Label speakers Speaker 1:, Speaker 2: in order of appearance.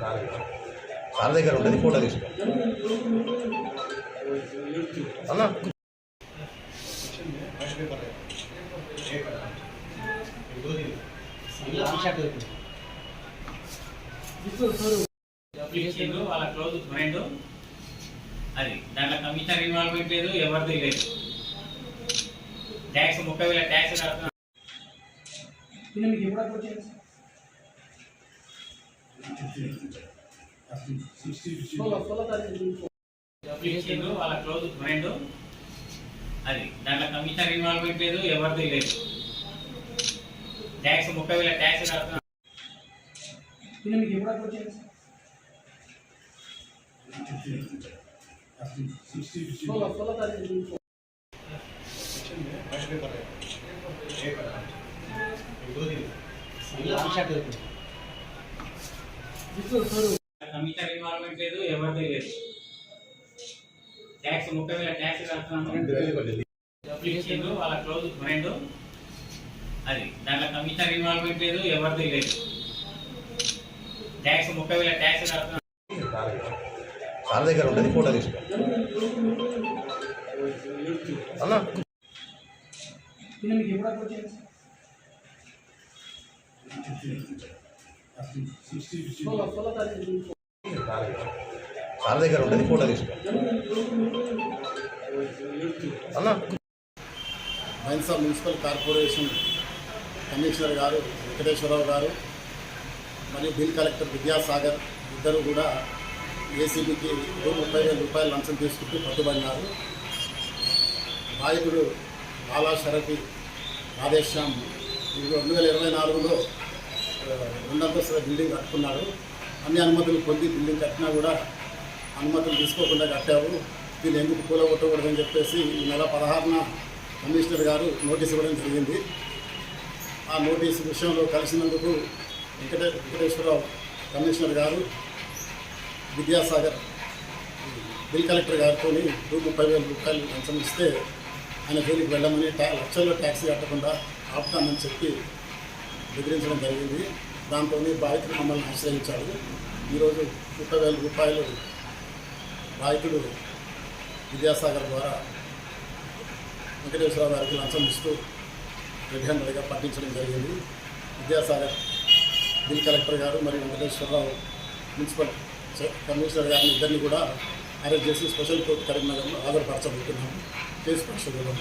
Speaker 1: Sir దగ్గర ఉంటుంది photo తీసుకో అన్నా
Speaker 2: వాళ్ళ క్లోజ్ ఫ్రెండ్ అది దాంట్లో కమిషనర్ ఇన్వాల్వ్మెంట్ లేదు ఎవరిది లేదు ట్యాక్స్ ముప్పై వేల ట్యాక్స్ కడుతున్నా వాళ్ళ క్లోజ్ ఫ్రెండ్. అది దాంట్లో కమిషనర్ ఇన్వాల్వ్మెంట్ లేదు ఎవరిది లేదు. ట్యాక్స్ ముప్పై వేల ట్యాక్స్ కడుతున్నా. కమిషనర్ ఇన్వాల్వ్మెంట్ లేదు ఎవరిది లేదు. ట్యాక్స్ ముప్పై వేల ట్యాక్స్ కడుతున్నాము ఇచ్చిండ్రు వాళ్ళ క్లోజ్ ఫ్రెండ్ అది దాంట్లో కమిషనర్ ఇన్వాల్వ్మెంట్ లేదు ఎవరిది లేదు. ట్యాక్స్ ముప్పై వేల ట్యాక్స్ కడుతున్నాము
Speaker 1: సార్ దగ్గర ఉంటుంది ఫోటో తీసుకో. అన్నా. సార్ దగ్గర ఉంటుంది ఫోటో తీసుకో. అన్నా.
Speaker 3: మున్సిపల్ కార్పొరేషన్ కమిషనర్ గారు వెంకటేశ్వరరావు గారు మరియు బిల్ కలెక్టర్ విద్యాసాగర్ ఇద్దరు కూడా ఏసీబీకి ముప్పై వేల రూపాయలు లంచం తీసుకుంటూ పట్టుబడినారు. బాధితుడు బాలా షరఫీ ఆదేశం రెండు వేల ఇరవై నాలుగులో రెండంతస్తుల బిల్డింగ్ కట్టుకున్నాడు. అన్ని అనుమతులు పొంది బిల్డింగ్ కట్టినా కూడా అనుమతులు తీసుకోకుండా కట్టావు. దీన్ని ఎందుకు కూలగొట్టకూడదని చెప్పేసి ఈ నెల పదహారున కమిషనర్ గారు నోటీస్ ఇవ్వడం జరిగింది. ఆ నోటీసు విషయంలో కలిసినందుకు వెంకటే వెంకటేశ్వరరావు కమిషనర్ గారు విద్యాసాగర్ బిల్ కలెక్టర్ గారితో రూ ముప్పై వేల రూపాయలు లంచం ఇస్తే ఆయన జైలుకి వెళ్ళమని ట్యా లక్షల్లో ట్యాక్సీ కట్టకుండా ఆపుతామని చెప్పి బెదిరించడం జరిగింది. దాంతో బాధితుడు మమ్మల్ని ఆశ్రయించాడు ఈరోజు ముప్పై వేల రూపాయలు బాధితుడు విద్యాసాగర్ ద్వారా వెంకటేశ్వరరావు గారికి లంచం ఇస్తూ రెడ్ హ్యాండెడ్గా పట్టించడం జరిగింది. విద్యాసాగర్ బిల్ కలెక్టర్ గారు మరియు వెంకటేశ్వరరావు మున్సిపల్ కమిషనర్ గారిని ఇద్దరిని కూడా అరెస్ట్ చేసి స్పెషల్ కోర్టు కరీంనగర్లో హాజరుపరచబోతున్నాము. కేసు పరిశోధన